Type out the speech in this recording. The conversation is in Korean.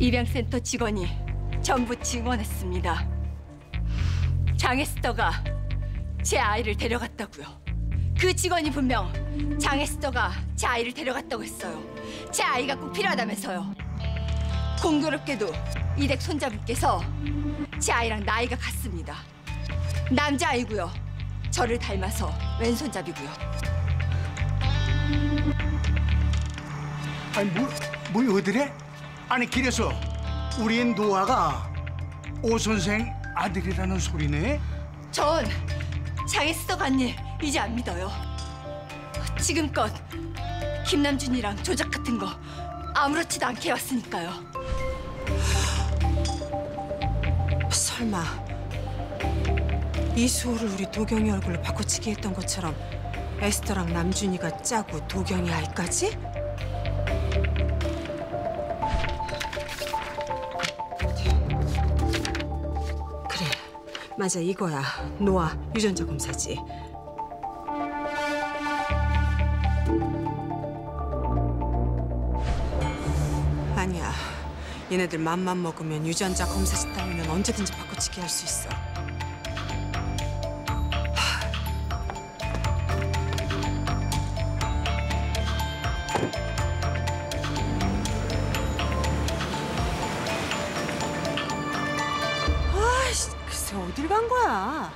입양센터 직원이 전부 증언했습니다. 장에스터가 제 아이를 데려갔다고요. 그 직원이 분명 장에스터가 제 아이를 데려갔다고 했어요. 제 아이가 꼭 필요하다면서요. 공교롭게도 이댁 손자분께서 제 아이랑 나이가 같습니다. 남자아이고요. 저를 닮아서 왼손잡이고요. 아니 뭐, 뭐 어디래? 아니 길에서 우리 노아가 오 선생 아들이라는 소리네. 전 장에스터 간일 이제 안 믿어요. 지금껏 김남준이랑 조작 같은 거 아무렇지도 않게 해왔으니까요. 설마 이수호를 우리 도경이 얼굴로 바꿔치기 했던 것처럼 에스더랑 남준이가 짜고 도경이 아이까지? 맞아 이거야. 노아 유전자 검사지. 아니야. 얘네들 맘만 먹으면 유전자 검사지 따위는 언제든지 바꿔치기 할 수 있어. 글쎄 어딜 간 거야?